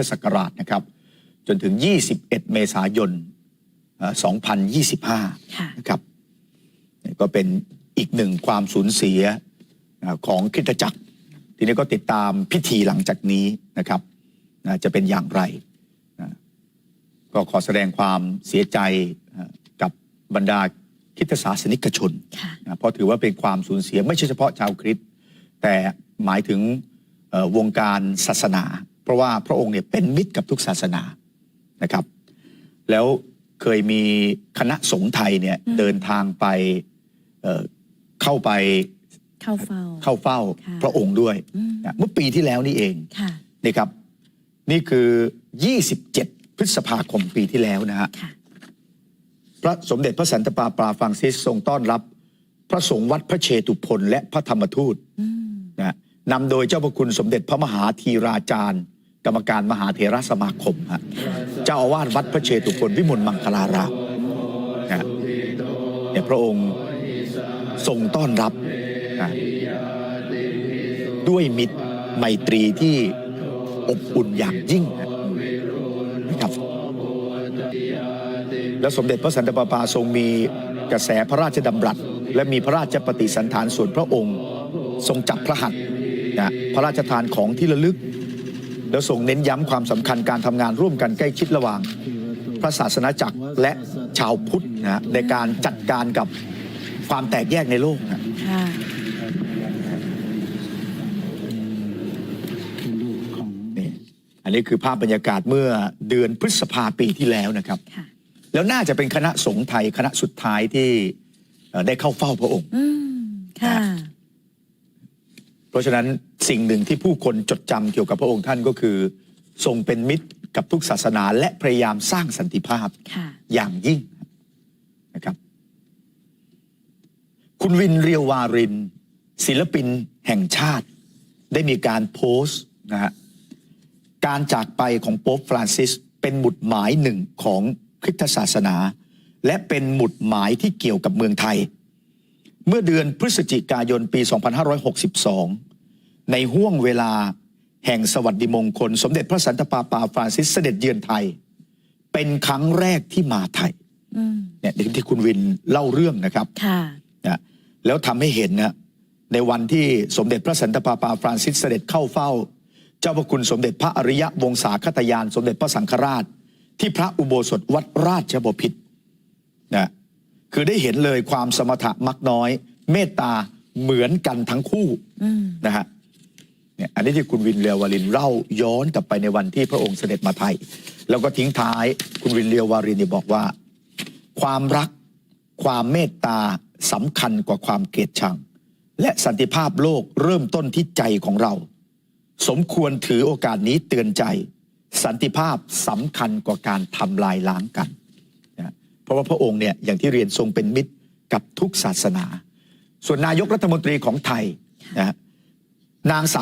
ตศักราชนะครับ จนถึง 21 เมษายนเอ่อ2025ค่ะนะครับนี่ก็เป็นอีกหนึ่งความสูญเสียอ่าของคริสตจักร ทีนี้ก็ติดตามพิธีหลังจากนี้นะครับนะจะเป็นอย่างไรนะก็ขอแสดงความเสียใจอ่ากับบรรดาคริสตศาสนิกชนค่ะนะเพราะถือว่าเป็นความสูญเสียไม่ใช่เฉพาะชาวคริสต์แต่หมายถึงเอ่อวงการศาสนาเพ ราะว่าพระองค์เนี่ยเป็นมิตรกับทุกศาสนานะครับ แล้วเคยมีคณะสงฆ์ไทยเนี่ยอืมเดินทางไปเอ่อเข้าไปเข้าเฝ้าเข้าเฝ้าค่ะพระองค์ด้วยอืมนะเมื่อปีที่แล้วนี่เองค่ะนี่ครับ นี่คือ 27 พฤษภาคมปีที่แล้วนะฮะค่ะพระสมเด็จพระสันตะปาปาฟรังซิสทรงต้อนรับ พระสงฆ์วัดพระเชตุพนและพระธรรมทูตอืมนะนำโดยเจ้าพระคุณสมเด็จพระมหาธีราจารย์ กรรมการมหาเถรสมาคมฮะเจ้าอาวาสวัดพระเชตุพนวิมลมังคลารามนะเนี่ยพระองค์ทรงต้อนรับนะด้วยมิตรไมตรีที่อบอุ่นอย่างยิ่งนะครับและสมเด็จพระสันตะปาปาทรงมีกระแสพระราชดำรัส และมีพระราชปฏิสันฐานส่วนพระองค์ ทรงจับพระหัตถ์นะพระราชทานของที่ระลึก แล้วทรงเน้นย้ำความสำคัญการทำงานร่วมกันใกล้ชิดระหว่าง พระศาสนาจักรและชาวพุทธนะในการจัดการกับความแตกแยกในโลกนะค่ะคือลูกของนี่อันนี้คือภาพบรรยากาศเมื่อเดือนพฤษภาปีที่แล้วนะครับ ค่ะแล้วน่าจะเป็นคณะสงฆ์ไทยคณะสุดท้ายที่เอ่อได้เข้าเฝ้าพระองค์ อืมค่ะ เพราะฉะนั้น สิ่งหนึ่งที่ผู้คนจดจำเกี่ยวกับพระองค์ท่านก็คือ ทรงเป็นมิตรกับทุกศาสนา และพยายามสร้างสันติภาพค่ะอย่างยิ่งนะครับ คุณวินเรียววาริน ศิลปินแห่งชาติ ได้มีการโพสต์นะฮะการจากไปของโป๊ปฟรานซิสเป็นหมุดหมายหนึ่งของคริสตศาสนา และเป็นหมุดหมายที่เกี่ยวกับเมืองไทย เมื่อเดือนพฤศจิกายนปี 2562 ในห่วงเวลาแห่งสวัสดิมงคล สมเด็จพระสันตะปาปาฟรานซิสเสด็จเยือนไทย เป็นครั้งแรกที่มาไทยอืมเนี่ยที่คุณวินเล่าเรื่องนะครับค่ะนะแล้วทำให้เห็นนะในวันที่สมเด็จพระสันตะปาปาฟรานซิสเสด็จเข้าเฝ้า เจ้าพระคุณสมเด็จพระอริยวงศาคตยาน สมเด็จพระสังฆราช ที่พระอุโบสถวัดราชบพิตรนะคือได้เห็นเลยความสมถะมักน้อย เมตตาเหมือนกันทั้งคู่อืมนะฮะ เนี่ยอันนี้ที่คุณวินเรียววารินเล่าย้อนกลับไปในวันที่พระองค์เสด็จมาไทย แล้วก็ทิ้งท้ายคุณวินเรียววารินเนี่ยบอกว่า ความรักความเมตตาสำคัญกว่าความเกลียดชัง และสันติภาพโลกเริ่มต้นที่ใจของเรา สมควรถือโอกาสนี้เตือนใจ สันติภาพสำคัญกว่าการทำลายล้างกันนะเพราะว่าพระองค์เนี่ยอย่างที่เรียนทรงเป็นมิตรกับทุกศาสนา ส่วนนายกรัฐมนตรีของไทยนะฮะนางสาว